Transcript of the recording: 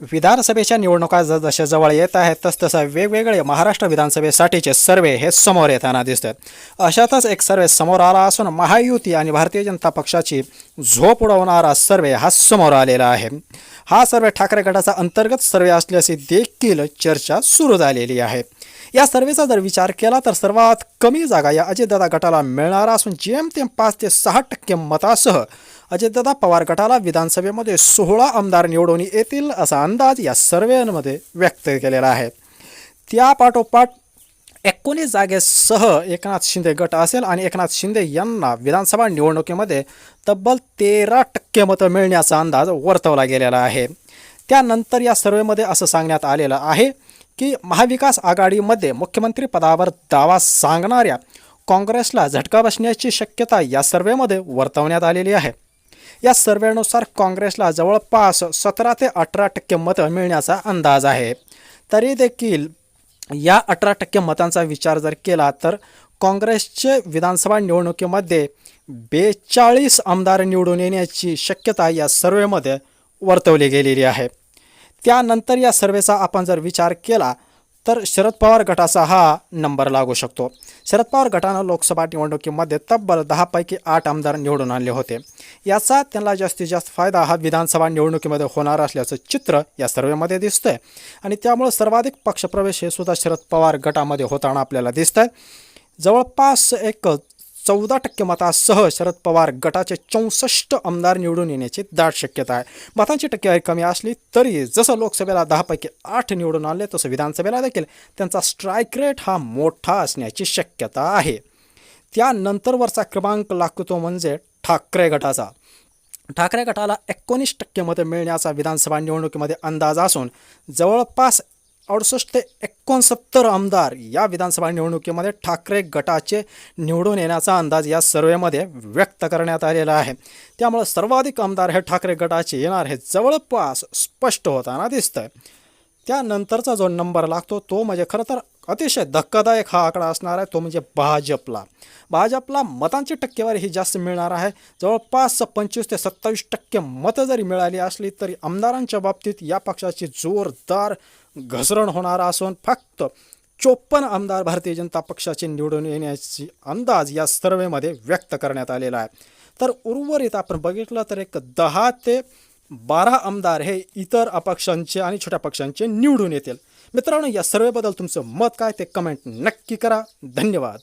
विधानसभेच्या निवडणुका ज जशा जवळ येत आहेत तसतसं वेगवेगळे महाराष्ट्र विधानसभेसाठीचे सर्वे हे समोर येताना दिसतात. अशातच एक सर्वे समोर आला असून महायुती आणि भारतीय जनता पक्षाची झोप उडवणारा सर्वे हा समोर आलेला आहे. हा सर्वे ठाकरे गटाचा अंतर्गत सर्वे असल्याची देखील चर्चा सुरू झालेली आहे. या सर्वेचा जर विचार केला तर सर्वात कमी जागा या अजितदादा गटाला मिळणार असून जेमतेम पाच ते सहा टक्के मतासह अजितदादा पवार गटाला विधानसभेमध्ये सोहळा आमदार निवडून येतील असा अंदाज या सर्वेमध्ये व्यक्त केलेला आहे. त्या पाठोपाठ एकोणीस जागेसह एकनाथ शिंदे गट असेल आणि एकनाथ शिंदे यांना विधानसभा निवडणुकीमध्ये तब्बल तेरा टक्के मतं मिळण्याचा अंदाज वर्तवला गेलेला आहे. त्यानंतर या सर्वेमध्ये असं सांगण्यात आलेलं आहे की महाविकास आघाडीमध्ये मुख्यमंत्री पदावर दावा सांगणाऱ्या काँग्रेसला झटका बसण्याची शक्यता या सर्वेमध्ये वर्तवण्यात आलेली आहे. या सर्वेनुसार काँग्रेसला जवळपास सतरा ते अठरा टक्के मतं मिळण्याचा अंदाज आहे. तरी देखील या अठरा टक्के मतांचा विचार जर केला तर काँग्रेसचे विधानसभा निवडणुकीमध्ये बेचाळीस आमदार निवडून येण्याची शक्यता या सर्वेमध्ये वर्तवली गेलेली आहे. त्यानंतर या सर्वेचा आपण जर विचार केला तर शरद पवार गटाचा हा नंबर लागू शकतो. शरद पवार गटानं लोकसभा निवडणुकीमध्ये तब्बल दहापैकी आठ आमदार निवडून आणले होते. याचा त्यांना जास्तीत जास्त फायदा हा विधानसभा निवडणुकीमध्ये होणार असल्याचं चित्र या सर्वेमध्ये दिसतंय. आणि त्यामुळे सर्वाधिक पक्षप्रवेश हे सुद्धा शरद पवार गटामध्ये होताना आपल्याला दिसतंय. आहे जवळपास एक चौदा टक्के मतासह शरद पवार गटाचे चौसष्ट आमदार निवडून येण्याची दाट शक्यता आहे. मतांची टक्केवारी कमी असली तरी जसं लोकसभेला दहापैकी आठ निवडून आले तसं विधानसभेला देखील त्यांचा स्ट्राईक रेट हा मोठा असण्याची शक्यता आहे. त्यानंतरवरचा क्रमांक लागतो म्हणजे ठाकरे गटाचा. ठाकरे गटाला एकोणीस टक्के मतं मिळण्याचा विधानसभा निवडणुकीमध्ये अंदाज असून जवळपास अडुसष्ट ते एकोणसत्तर आमदार या विधानसभा निवडणुकीमध्ये ठाकरे गटाचे निवडून येण्याचा अंदाज या सर्वेमध्ये व्यक्त करण्यात आलेला आहे. त्यामुळे सर्वाधिक आमदार हे ठाकरे गटाचे येणार हे जवळपास स्पष्ट होताना दिसतं त्यानंतरचा जो नंबर लागतो तो म्हणजे खरं तर अतिशय धक्कादायक हा आकडा असणार आहे. तो म्हणजे भाजपला. भाजपला मतांची टक्केवारी ही जास्त मिळणार आहे. जवळपास पंचवीस ते सत्तावीस टक्के मतं जरी मिळाली असली तरी आमदारांच्या बाबतीत या पक्षाची जोरदार घसरण होणार असून फक्त चोपन्न आमदार भारतीय जनता पक्षाचे निवडून येण्याची अंदाज या सर्वेमध्ये व्यक्त करण्यात आलेला आहे. तर उर्वरित आपण बघितलं तर एक दहा ते बारा आमदार हे इतर अपक्षांचे आणि छोट्या पक्षांचे निवडून येतील. मित्रांनो या सर्वेबद्दल तुमचं मत काय ते कमेंट नक्की करा. धन्यवाद.